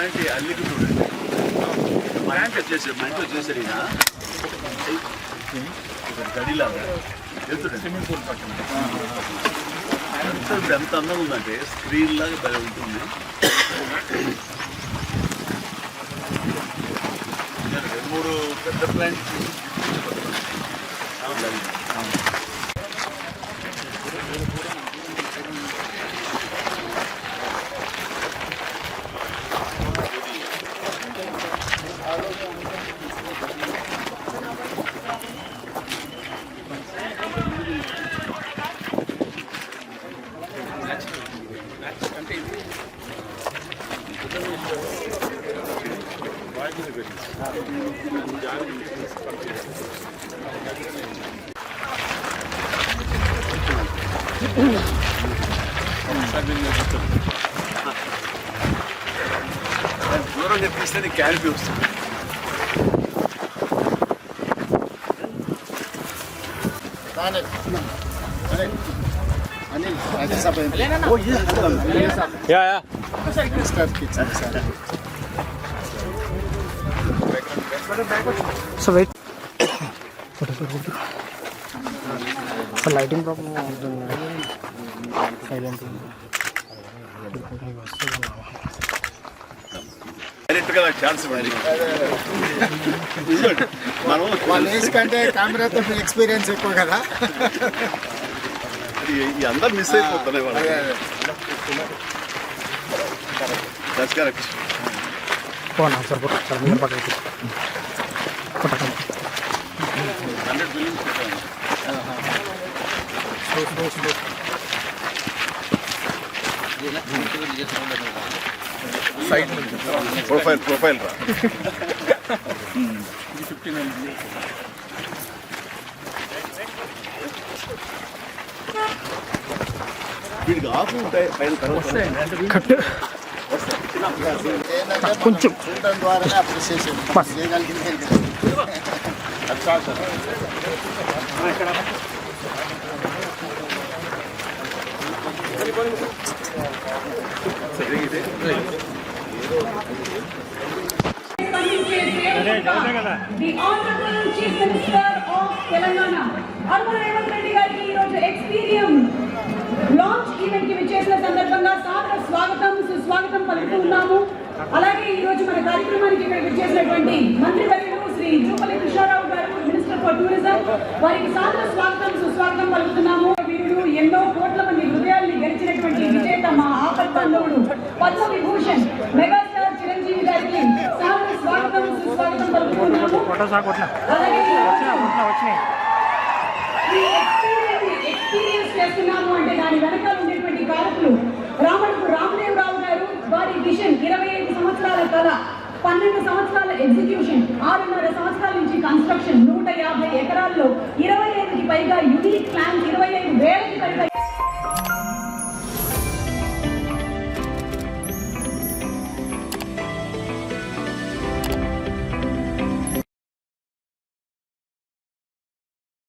ఇలాంటి అల్లికి చూడండి. ఇంట్లో చేశాడు మా ఇంట్లో చేశాడు ఈయన. గడిలాగా. వెళ్తుండే స్విమ్మింగ్ పూల్ పక్కన. ఇప్పుడు ఎంత అందంగా ఉందంటే స్క్రీన్ లాగా భలే ఉంటుంది. నేను రెండు మూడు పెద్ద ప్లాంట్ దూరం చెప్పిస్తే నీకు క్యారిటీ వస్తుంది yeah yeah so wait lighting problem ఉంటుంది సైలెంట్ ఛాన్స్ మనం వాళ్ళ ఏజ్ కంటే కెమెరాతో ఎక్స్పీరియన్స్ ఎక్కువ కదా అందరు మిస్ అయిపోతున్నాయి వాళ్ళు దట్స్ కరెక్ట్ పోనా సార్ పుట్ట సార్ మీరు పక్కకి పుట్టకండి హండ్రెడ్ ఫిలిమ్స్ పెట్టాను ప్రొఫైల్ ప్రొఫైల్ రా. వీడికి ఆఫ్ ఉంటాయి పైన కట్ కొంచెం. The Honorable Chief Minister of Telangana, Arun Revanth Reddy గారికి ఈరోజు ఎక్స్పీరియం లాంచ్ ఈవెంట్కి విచ్చేసిన సందర్భంగా సాదర స్వాగతం సుస్వాగతం పలుకుతూ ఉన్నాము అలాగే ఈ రోజు మన కార్యక్రమానికి ఇక్కడ విచ్చేసినటువంటి మంత్రి మంత్రివర్యులు శ్రీ జూపల్లి కృష్ణారావు గారు మినిస్టర్ ఫర్ టూరిజం వారికి సాదర స్వాగతం సుస్వాగతం పలుకుతున్నాము. వీరుడు ఎన్నో కోట్ల మంది హృదయాల్ని గెలిచినటువంటి విజేత మా ఆపత్తంలోడు పద్మ విభూషణ్ మెగాస్టార్ చిరంజీవి గారికి సాదర స్వాగతం సుస్వాగతం పలుకుతున్నాము. ఎక్స్పీరియన్స్ చేస్తున్నాము అంటే దాని వెనకాల ఉండేటువంటి కారకులు రామణపు రామ గారు వారి విషన్ ఇరవై ఐదు సంవత్సరాల కళ పన్నెండు సంవత్సరాల ఎగ్జిక్యూషన్ ఆరున్నర సంవత్సరాల నుంచి కన్స్ట్రక్షన్ నూట యాభై ఎకరాల్లో ఇరవై ఐదుకి పైగా యూనిక్ ప్లాన్స్ ఇరవై ఐదు